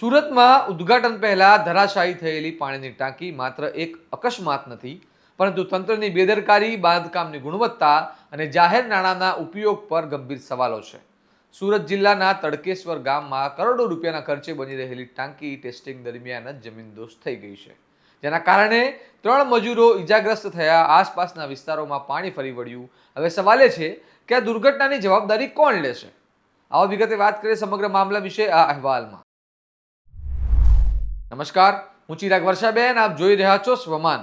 સુરતમાં ઉદ્ઘાટન પહેલા ધરાશાયી થયેલી પાણીની ટાંકી માત્ર એક અકસ્માત નથી, પરંતુ તંત્રની બેદરકારી, બાંધકામની ગુણવત્તા અને જાહેર નાણાંના ઉપયોગ પર ગંભીર સવાલો છે. સુરત જિલ્લાના તડકેશ્વર ગામમાં કરોડો રૂપિયાના ખર્ચે બની રહેલી ટાંકી ટેસ્ટિંગ દરમિયાન જ જમીનદોસ્ત થઈ ગઈ છે. જેના કારણે ત્રણ મજૂરો ઈજાગ્રસ્ત થયા, આસપાસના વિસ્તારોમાં પાણી ફરી વળ્યું. હવે સવાલ છે કે આ દુર્ઘટનાની જવાબદારી કોણ લેશે? આવો વિગતે વાત કરીએ સમગ્ર મામલા વિશે આ અહેવાલમાં. નમસ્કાર, હું ચિરાગ વર્ષાબેન, આપ જોઈ રહ્યા છો સ્વમાન.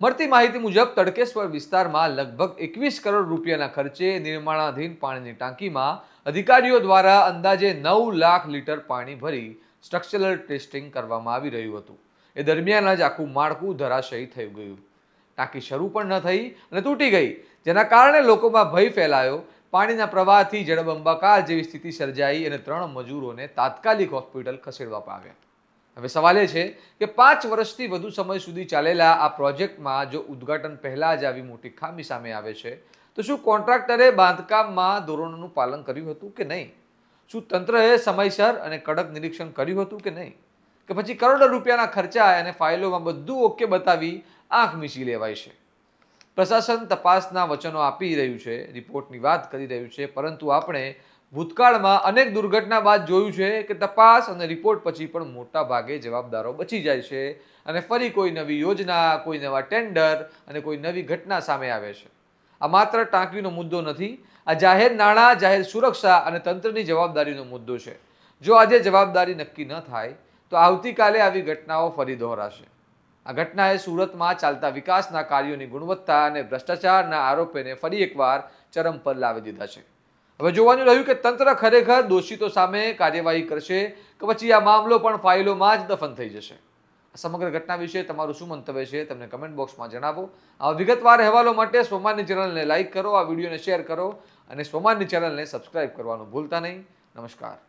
મળતી માહિતી મુજબ તડકેશ્વર વિસ્તારમાં લગભગ એકવીસ કરોડ રૂપિયાના ખર્ચે નિર્માણાધીન પાણીની ટાંકીમાં અધિકારીઓ દ્વારા અંદાજે નવ લાખ લીટર પાણી ભરી સ્ટ્રક્ચરલ ટેસ્ટિંગ કરવામાં આવી રહ્યું હતું. એ દરમિયાન જ આખું માળખું ધરાશયી થઈ ગયું. ટાંકી શરૂ પણ ન થઈ અને તૂટી ગઈ, જેના કારણે લોકોમાં ભય ફેલાયો. પાણીના પ્રવાહથી જળબંબાકાર જેવી સ્થિતિ સર્જાઈ અને ત્રણ મજૂરોને તાત્કાલિક હોસ્પિટલ ખસેડવામાં આવ્યા હવે સવાલ એ છે કે પાંચ વર્ષથી વધુ સમય સુધી ચાલેલા આ પ્રોજેક્ટમાં જો ઉદ્ઘાટન પહેલાં જ આવી મોટી ખામી સામે આવે છે, તો શું કોન્ટ્રાક્ટરે બાંધકામમાં ધોરણોનું પાલન કર્યું હતું કે નહીં? શું તંત્રએ સમયસર અને કડક નિરીક્ષણ કર્યું હતું કે નહીં? કે પછી કરોડો રૂપિયાના ખર્ચા અને ફાઇલોમાં બધું ઓકે બતાવી આંખ મીચી લેવાય છે? પ્રશાસન તપાસના વચનો આપી રહ્યું છે, રિપોર્ટની વાત કરી રહ્યું છે, પરંતુ આપણે ભૂતકાળમાં અનેક દુર્ઘટના બાદ જોયું છે કે તપાસ અને રિપોર્ટ પછી પણ મોટા ભાગે જવાબદારો બચી જાય છે અને ફરી કોઈ નવી યોજના, કોઈ નવા ટેન્ડર અને કોઈ નવી ઘટના સામે આવે છે. આ માત્ર ટાંકીનો મુદ્દો નથી, આ જાહેર નાણાં, જાહેર સુરક્ષા અને તંત્રની જવાબદારીનો મુદ્દો છે. જો આજે જવાબદારી નક્કી ન થાય, તો આવતીકાલે આવી ઘટનાઓ ફરી દોહરાશે. આ ઘટનાએ સુરતમાં ચાલતા વિકાસના કાર્યોની ગુણવત્તા અને ભ્રષ્ટાચારના આરોપોને ફરી એકવાર ચરમ પર લાવી દીધા છે. હવે જોવાનું રહ્યું કે તંત્ર ખરેખર દોષિતો સામે કાર્યવાહી કરશે કે પછી આ મામલો પણ ફાઇલોમાં જ દફન થઈ જશે? સમગ્ર ઘટના વિશે તમારું શું મંતવ્ય છે તમને કમેન્ટ બોક્સમાં જણાવો. આ વિગતવાર અહેવાલો માટે સોમાનની ચેનલને લાઇક કરો, આ વિડીયોને શેર કરો અને સોમાનની ચેનલને સબસ્ક્રાઇબ કરવાનું ભૂલતા નહીં. નમસ્કાર.